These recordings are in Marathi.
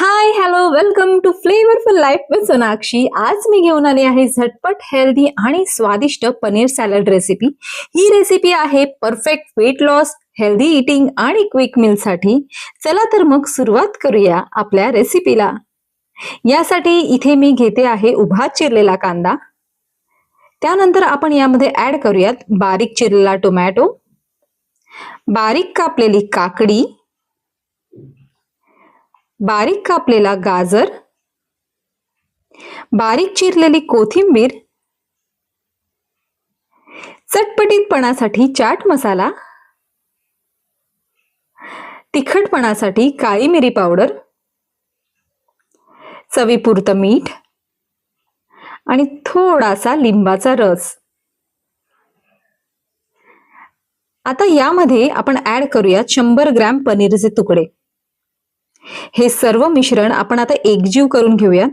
Hi hello welcome to flavourful life with Sonakshi आज मी घेऊन आली आहे झटपट हेल्दी आणि स्वादिष्ट पनीर सॅलड रेसिपी ही रेसिपी आहे perfect weight loss healthy eating आणि क्विक मिलसाठी चला तर मग सुरुवात करूया आपल्या रेसिपीला यासाठी इथे मी घेते आहे उभा चिरलेला कांदा. त्यानंतर आपण यामध्ये ऍड करूयात बारीक चिरलेला टोमॅटो बारीक कापलेली काकडी. बारीक कापलेला गाजर बारीक चिरलेली कोथिंबीर चटपटीतपणासाठी चाट मसाला तिखटपणासाठी काळी मिरी पावडर चवीपुरतं मीठ आणि थोडासा लिंबाचा रस. आता यामध्ये आपण ऍड करूयात शंभर ग्रॅम पनीरचे तुकडे. हे सर्व मिश्रण आपण आता एकजीव करून घेऊया.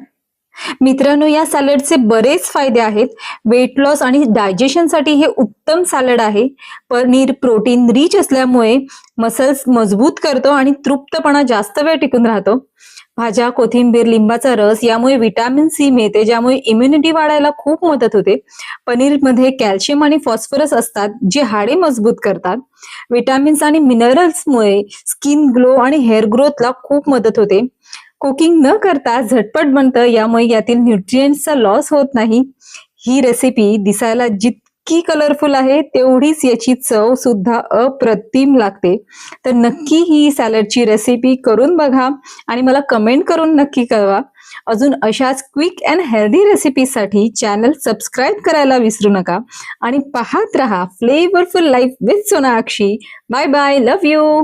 मित्रांनो या सॅलडचे बरेच फायदे आहेत. वेट लॉस आणि डायजेशनसाठी हे उत्तम सॅलड आहे. पनीर प्रोटीन रिच असल्यामुळे मसल्स मजबूत करतो आणि तृप्तपणा जास्त वेळ टिकून राहतो. भाज्या कोथिंबीर लिंबाचा रस यामुळे विटॅमिन सी मिळते ज्यामुळे इम्युनिटी वाढायला खूप मदत होते. पनीरमध्ये कॅल्शियम आणि फॉस्फरस असतात जे हाडे मजबूत करतात. विटॅमिन्स आणि मिनरल्समुळे स्किन ग्लो आणि हेअर ग्रोथला खूप मदत होते. कुकिंग न करता झटपट बनतं यामुळे यातील न्यूट्रिएंट्सचा लॉस होत नाही. ही रेसिपी दिसायला जितकी कलरफुल आहे तेवढीच याची चव सुद्धा अप्रतिम लागते. तर नक्की ही सॅलडची रेसिपी करून बघा आणि मला कमेंट करून नक्की कळवा. अजून अशाच क्विक अँड हेल्दी रेसिपीसाठी चॅनल सबस्क्राईब करायला विसरू नका. आणि पाहत रहा flavourful life with Sonakshi bye bye love you